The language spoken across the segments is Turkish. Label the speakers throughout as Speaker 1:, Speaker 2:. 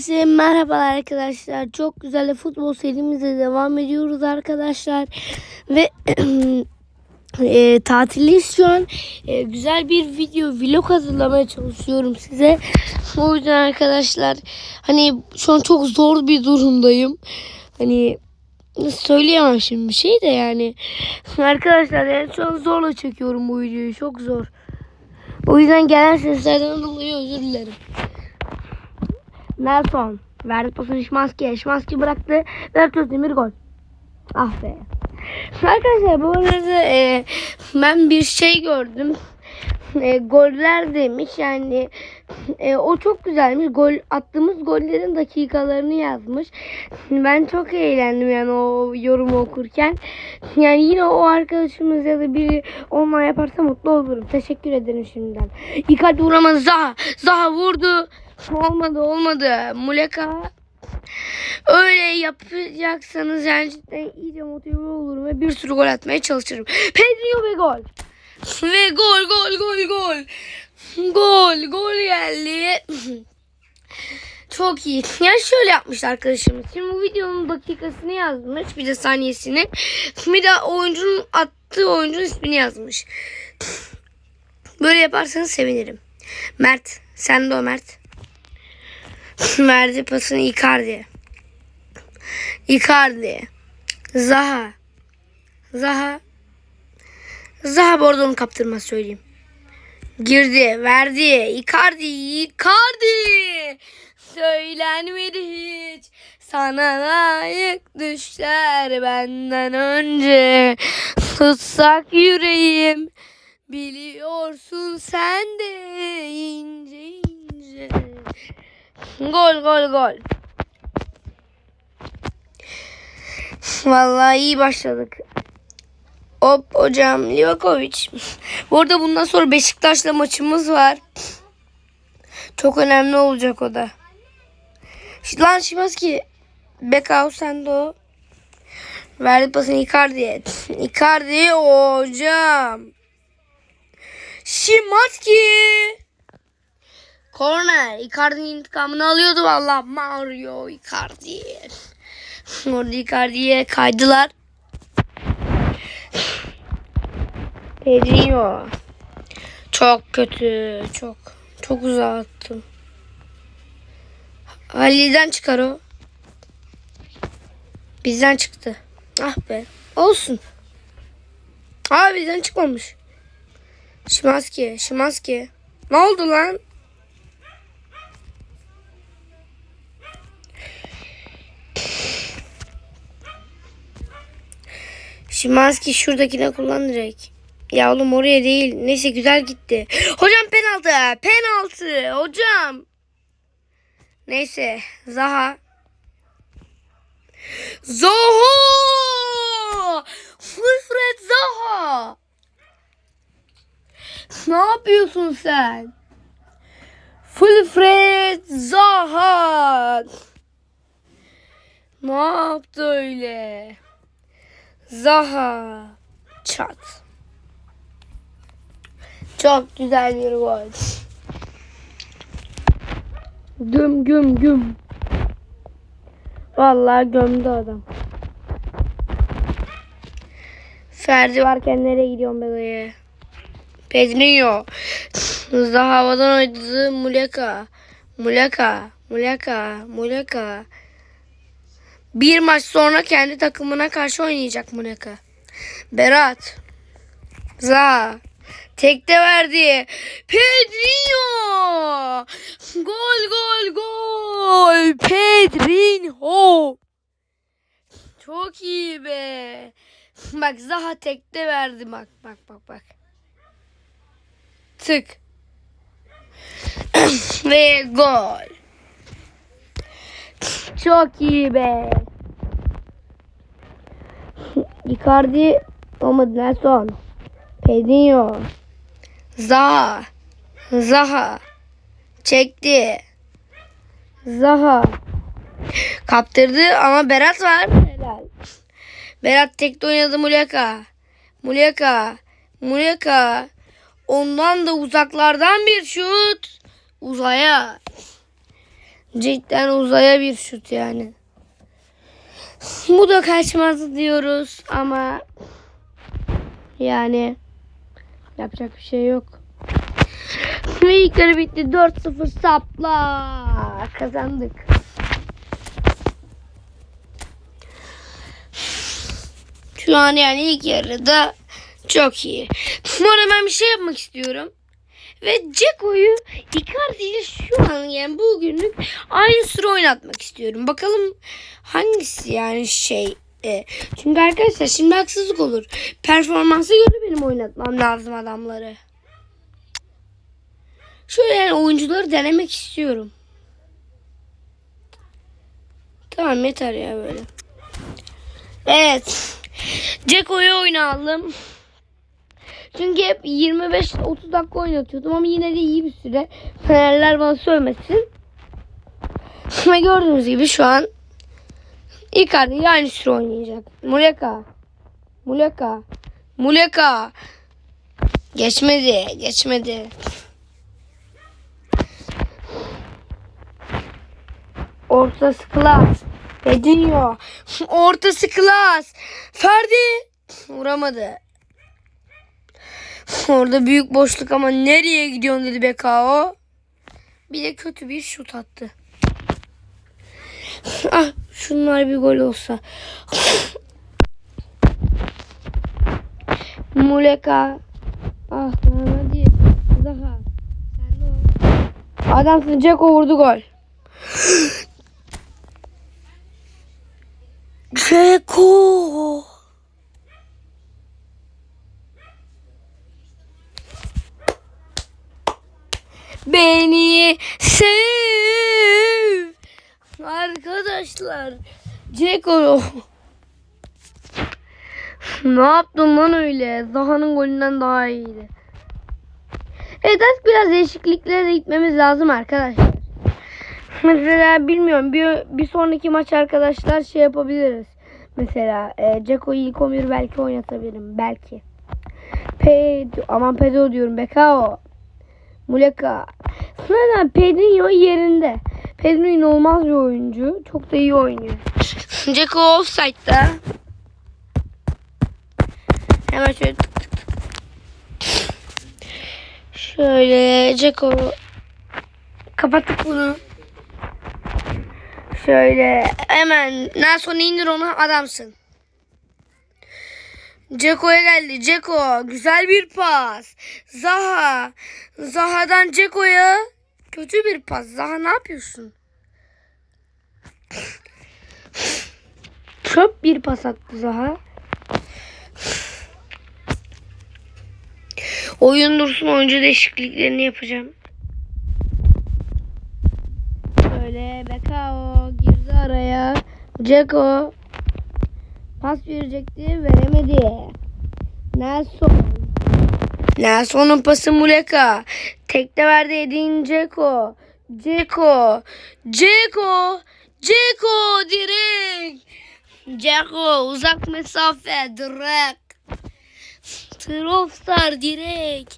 Speaker 1: Size merhabalar arkadaşlar. Çok güzel futbol serimize devam ediyoruz arkadaşlar. Ve e, tatildeyiz şu an. E, güzel bir video vlog hazırlamaya çalışıyorum size. O yüzden arkadaşlar hani şu an çok zor bir durumdayım. Hani söyleyemem şimdi bir şey de yani. Arkadaşlar yani şu an zorla çekiyorum bu videoyu. Çok zor. O yüzden gelen seslerden dolayı özür dilerim. Nelson verdi pasını Şimanski'ye. Şimanski bıraktı. Bertos Demir gol. Ah be. Arkadaşlar bu arada e, ben bir şey gördüm. E, goller demiş yani e, o çok güzelmiş. Gol attığımız gollerin dakikalarını yazmış. Ben çok eğlendim yani o yorumu okurken. Yani yine o arkadaşımız ya da biri onunla yaparsa mutlu olurum. Teşekkür ederim şimdiden. Icardi vuramadı. Zaha. Zaha vurdu. Olmadı olmadı. Muleka öyle yapacaksanız yani cidden iyice motive olurum ve bir sürü gol atmaya çalışırım. Pedro ve gol. Ve gol gol gol gol. Gol gol geldi. Çok iyi. Yani şöyle yapmış arkadaşımız. Şimdi bu videonun dakikasını yazmış. Bir de saniyesini. Bir de oyuncunun attığı oyuncunun ismini yazmış. Böyle yaparsanız sevinirim. Mert. Sen de o Mert. Verdi pasını Icardi. Icardi. Zaha. Zaha. Zaha bu arada onu kaptırmaz söyleyeyim. Girdi. Verdi. Icardi. Icardi. Söylenmedi hiç. Sana layık düşler benden önce. Tutsak yüreğim. Biliyorsun sen de ince ince. Gol gol gol. Vallahi iyi başladık. Hop hocam Livakovic. Bu arada bundan sonra Beşiktaş'la maçımız var. Çok önemli olacak o da. Lan Şimanski. Bekao sen de o. Verdi pasını Icardi'ye. Icardi hocam. Şimanski. Korner. Icardi'nin intikamını alıyordu valla. Mario Icardi. Orada Icardi'ye kaydılar. Pedrinho. Çok kötü. Çok. Çok uzağa attım. Çıkar o. Bizden çıktı. Ah be. Olsun. Aa bizden çıkmamış. Şimanski. Şimanski. Ne oldu lan? Şimanski şuradakine kullan direkt. Ya oğlum oraya değil. Neyse güzel gitti. Hocam penaltı. Penaltı. Hocam. Neyse. Zaha. Zaha. Wilfred Zaha. Ne yapıyorsun sen? Wilfred Zaha. Ne yaptı öyle? Zaha. Çat. Çok güzel bir gol. Güm güm güm. Vallahi gömdü adam. Ferdi varken nereye gidiyorsun be dayı? Pedrinho. Hızlı havadan oynadı Muleka. Muleka. Muleka. Muleka. Bir maç sonra kendi takımına karşı oynayacak Muleka. Berat. Za. Tekte verdi. Pedrinho. Gol gol gol. Pedrinho. Çok iyi be. Bak Zaha tekte verdi bak bak bak bak. Tık. Ve gol. Çok iyi be. Icardi olmadı Nelson. Pedrinho. Zaha. Zaha. Çekti. Zaha. Kaptırdı ama Berat var. Helal. Berat tekte oynadı Muleka. Muleka. Muleka. Ondan da uzaklardan bir şut. Uzaya. Cidden uzaya bir şut yani. Bu da kaçmaz diyoruz ama yani yapacak bir şey yok. Ve ilk yarı bitti. 4-0 sapla. Kazandık. Şu an yani ilk yarıda çok iyi. Sonra ben bir şey yapmak istiyorum. Ve Ceko'yu Icardi ile şu an yani bugünlük aynı süre oynatmak istiyorum. Bakalım hangisi yani şey. e, çünkü arkadaşlar şimdi haksızlık olur. Performansa göre benim oynatmam lazım adamları. Şöyle yani oyuncuları denemek istiyorum. Tamam yeter ya böyle. Evet. Ceko'yu oyuna aldım. Çünkü hep 25-30 dakika oynatıyordum ama yine de iyi bir süre. Fenerler bana söylemesin. Ve gördüğünüz gibi şu an Icardi aynı süre oynayacak. Muleka. Muleka. Muleka. Geçmedi. Geçmedi. Ortası klas. Edinho. Ortası klas. Ferdi. Vuramadı. Orada büyük boşluk ama nereye gidiyorsun dedi BKO. Bir de kötü bir şut attı. ah şunlar bir gol olsa. Muleka. Ah lan hadi. Daha. Sen de o. Adamsın Ceko vurdu gol. Ceko. Ceko. ne yaptın lan öyle? Zaha'nın golünden daha iyiydi. Evet biraz değişikliklere de gitmemiz lazım arkadaşlar. Mesela bilmiyorum bir, bir sonraki maç arkadaşlar şey yapabiliriz. Mesela e, Ceko'yu ilk 11 belki oynatabilirim. Belki. Pedro, aman Pedro diyorum. Bekao. Muleka. Neden? Pedrinho yerinde. Pedro inanılmaz bir oyuncu. Çok da iyi oynuyor. Ceko offside'da. Hemen şöyle tık tık tık. Şöyle Ceko kapattık bunu. Şöyle hemen Nelson indir onu adamsın. Ceko'ya geldi. Ceko güzel bir pas. Zaha. Zaha'dan Ceko'ya kötü bir pas. Zaha ne yapıyorsun? Çöp bir pas attı Zaha. Oyun dursun oyuncu değişikliklerini yapacağım. Şöyle Bekao girdi araya. Ceko pas verecekti veremedi. Nelson. Nelson'un pası Muleka. Tekte verdi Edin Ceko. Ceko. Ceko. Ceko direkt. Ceko uzak mesafe direkt. Trofstar direkt.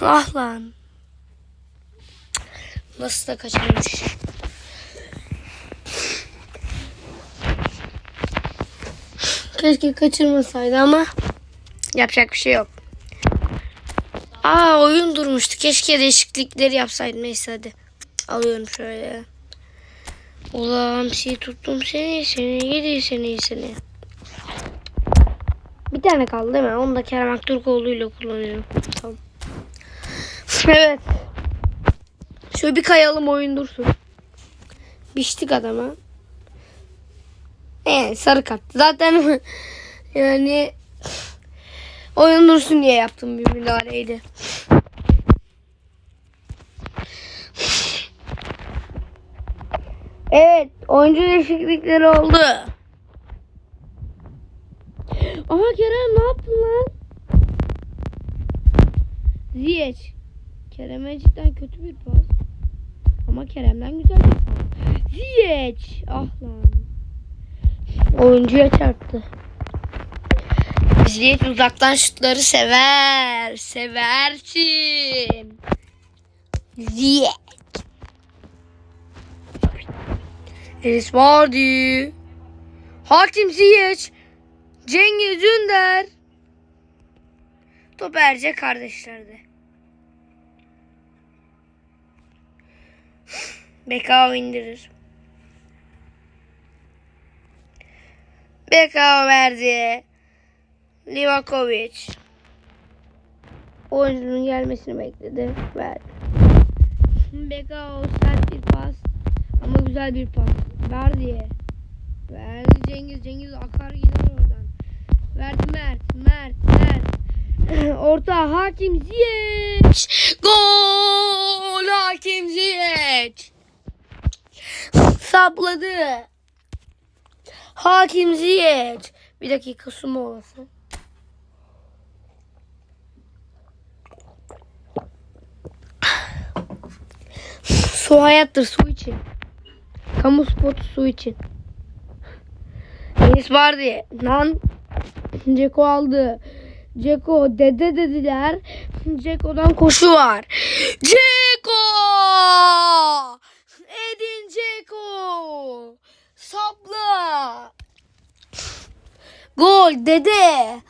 Speaker 1: Ah lan. Nasıl da kaçırmış. Keşke kaçırmasaydı ama yapacak bir şey yok. Aa oyun durmuştu. Keşke değişiklikleri yapsaydım. Neyse hadi. Alıyorum şöyle. Ulan şey tuttum seni seni gidi seni seni. Bir tane kaldı değil mi? Onu da Kerem Aktürkoğlu ile kullanıyorum. Tamam. evet. Şöyle bir kayalım oyun dursun. Biçtik adama. Evet sarı kart. Zaten yani oyun dursun diye yaptım bir müdahaleydi. Evet oyuncu değişiklikleri oldu. Aha Kerem ne yaptın lan? Ziyech. Kerem'e cidden kötü bir pas. Ama Kerem'den güzel bir pas. Ziyech. Ah lan. Oyuncuya çarptı. Ziyech uzaktan şutları sever. Seversin. Ziyech. Enis Vardy. Hakim Ziyech. Cengiz Ünder. Top Erce kardeşlerde. Bekao indirir. Bekao verdi. Livakovic. Oyuncunun gelmesini bekledi. Verdi. Bekao sert bir pas. Ama güzel bir pas. Verdi. Verdi Cengiz. Cengiz akar gider oradan. Verdi Mert. Mert. Mert. Orta Hakim Ziyech. Gol Hakim Ziyech. Sapladı. Hakim Ziyech. Bir dakika su molası. Su hayattır su için. Kamu spotu su için. Enis var diye. Lan Ceko aldı. Ceko dede dediler. Ceko'dan koşu var. Ceko! Edin Ceko! Sapla! Gol dede!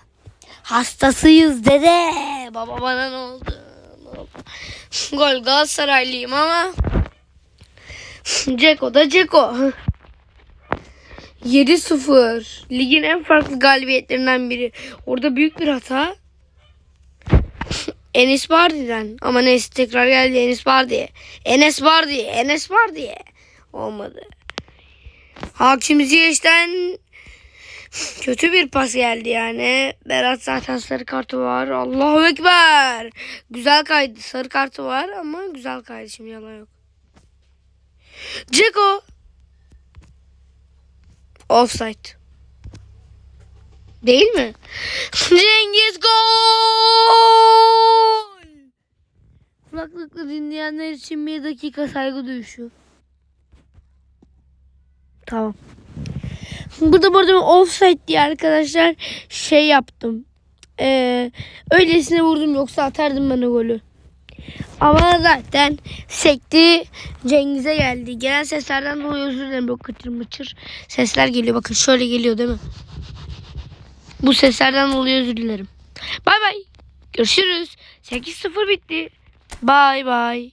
Speaker 1: Hastasıyız dede! Baba bana ne oldu? Gol Galatasaraylıyım ama Ceko da Ceko. 7-0. Ligin en farklı galibiyetlerinden biri. Orada büyük bir hata. Enes Bardi'den. Ama neyse tekrar geldi Enes Bardi. Enes Bardi. Enes Bardi. Olmadı. Hakim Ziyech'ten kötü bir pas geldi yani. Berat zaten sarı kartı var. Allahu Ekber. Güzel kaydı. Sarı kartı var ama güzel kaydı. Şimdi yalan yok. Ceko. Offside. Değil mi? Cengiz gol! Kulaklıkla dinleyenler için bir dakika saygı duyuşu. Tamam. Burada burada offside diye arkadaşlar şey yaptım. Ee, öylesine vurdum yoksa atardım ben o golü. Ama zaten sekti Cengiz'e geldi. Gelen seslerden dolayı özür dilerim. Böyle kıtır mıçır sesler geliyor. Bakın şöyle geliyor değil mi? Bu seslerden dolayı özür dilerim. Bay bay. Görüşürüz. 8-0 bitti. Bay bay.